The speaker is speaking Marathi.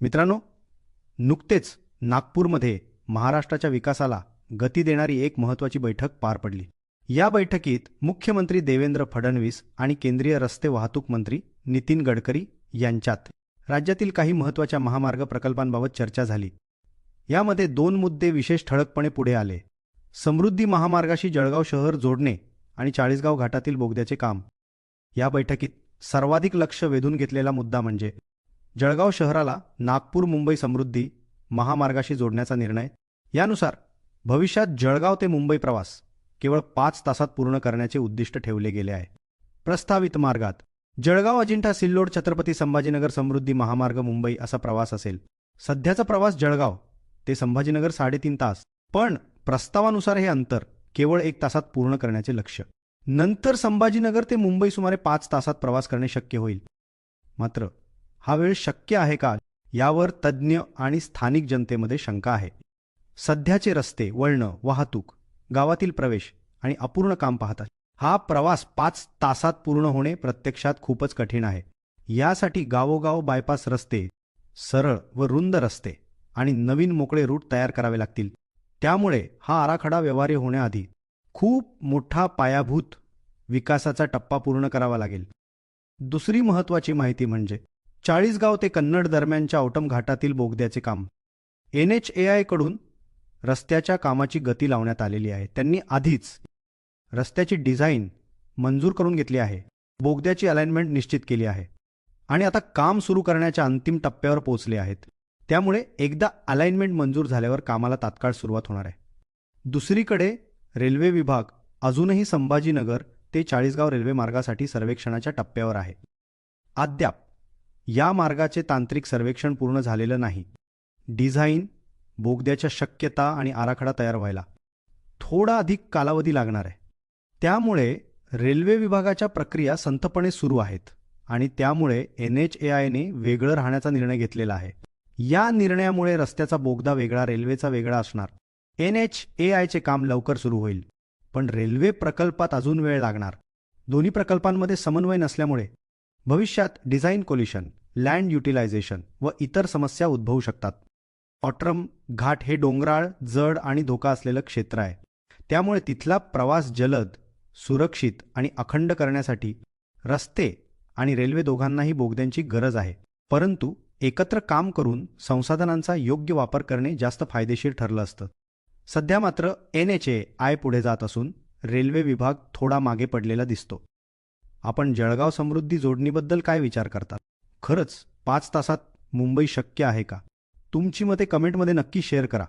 मित्रांनो नुकतेच नागपूरमध्ये महाराष्ट्राच्या विकासाला गती देणारी एक महत्त्वाची बैठक पार पडली. या बैठकीत मुख्यमंत्री देवेंद्र फडणवीस आणि केंद्रीय रस्ते वाहतूक मंत्री नितीन गडकरी यांच्यात राज्यातील काही महत्त्वाच्या महामार्ग प्रकल्पांबाबत चर्चा झाली. यामध्ये दोन मुद्दे विशेष ठळकपणे पुढे आले. समृद्धी महामार्गाशी जळगाव शहर जोडणे आणि चाळीसगाव घाटातील बोगद्याचे काम. या बैठकीत सर्वाधिक लक्ष वेधून घेतलेला मुद्दा म्हणजे जळगाव शहराला नागपूर मुंबई समृद्धी महामार्गाशी जोडण्याचा निर्णय. यानुसार भविष्यात जळगाव ते मुंबई प्रवास केवळ पाच तासात पूर्ण करण्याचे उद्दिष्ट ठेवले गेले आहे. प्रस्तावित मार्गात जळगाव अजिंठा सिल्लोड छत्रपती संभाजीनगर समृद्धी महामार्ग मुंबई असा प्रवास असेल. सध्याचा प्रवास जळगाव ते संभाजीनगर साडेतीन तास. पण प्रस्तावानुसार हे अंतर केवळ एक तासात पूर्ण करण्याचे लक्ष नंतर संभाजीनगर ते मुंबई सुमारे पाच तासात प्रवास करणे शक्य होईल. मात्र हा वेळ शक्य आहे का? यावर तज्ज्ञ आणि स्थानिक जनतेमध्ये शंका आहे. सध्याचे रस्ते वळणं वाहतूक गावातील प्रवेश आणि अपूर्ण काम पाहतात. हा प्रवास पाच तासात पूर्ण होणे प्रत्यक्षात खूपच कठीण आहे. यासाठी गावोगाव बायपास रस्ते सरळ व रुंद रस्ते आणि नवीन मोकळे रूट तयार करावे लागतील. त्यामुळे हा आराखडा व्यवहार्य होण्याआधी खूप मोठा पायाभूत विकासाचा टप्पा पूर्ण करावा लागेल. दुसरी महत्त्वाची माहिती म्हणजे चाळीसगाव ते कन्नड दरम्यानच्या औटम घाटातील बोगद्याचे काम. एन एच ए आयकडून रस्त्याच्या कामाची गती लावण्यात आलेली आहे. त्यांनी आधीच रस्त्याची डिझाईन मंजूर करून घेतली आहे. बोगद्याची अलाइनमेंट निश्चित केली आहे. आणि आता काम सुरू करण्याच्या अंतिम टप्प्यावर पोहोचले आहेत. त्यामुळे एकदा अलाइनमेंट मंजूर झाल्यावर कामाला तात्काळ सुरुवात होणार आहे. दुसरीकडे रेल्वे विभाग अजूनही संभाजीनगर ते चाळीसगाव रेल्वे मार्गासाठी सर्वेक्षणाच्या टप्प्यावर आहे. अद्याप या मार्गाचे तांत्रिक सर्वेक्षण पूर्ण झालेलं नाही. डिझाईन बोगद्याच्या शक्यता आणि आराखडा तयार व्हायला. थोडा अधिक कालावधी लागणार आहे. त्यामुळे रेल्वे विभागाच्या प्रक्रिया संथपणे सुरू आहेत आणि त्यामुळे एन एच ए आयने वेगळं राहण्याचा निर्णय घेतलेला आहे. या निर्णयामुळे रस्त्याचा बोगदा वेगळा रेल्वेचा वेगळा असणार. एन एच ए आयचे काम लवकर सुरू होईल पण रेल्वे प्रकल्पात अजून वेळ लागणार. दोन्ही प्रकल्पांमध्ये समन्वय नसल्यामुळे. भविष्यात डिझाईन कोल्युशन लँड युटिलायझेशन व इतर समस्या उद्भवू शकतात. ऑट्रम घाट हे डोंगराळ जड आणि धोका असलेलं क्षेत्र आहे. त्यामुळे तिथला प्रवास जलद सुरक्षित आणि अखंड करण्यासाठी रस्ते आणि रेल्वे दोघांनाही बोगद्यांची गरज आहे. परंतु एकत्र काम करून संसाधनांचा योग्य वापर करणे जास्त फायदेशीर ठरलं असतं. सध्या मात्र एन एच ए आय पुढे जात असून रेल्वे विभाग थोडा मागे पडलेला दिसतो. आपण जळगाव समृद्धी जोडणीबद्दल काय विचार करतात खरंच पाच तासात मुंबई शक्य आहे का? तुमची मते कमेंटमध्ये नक्की शेअर करा.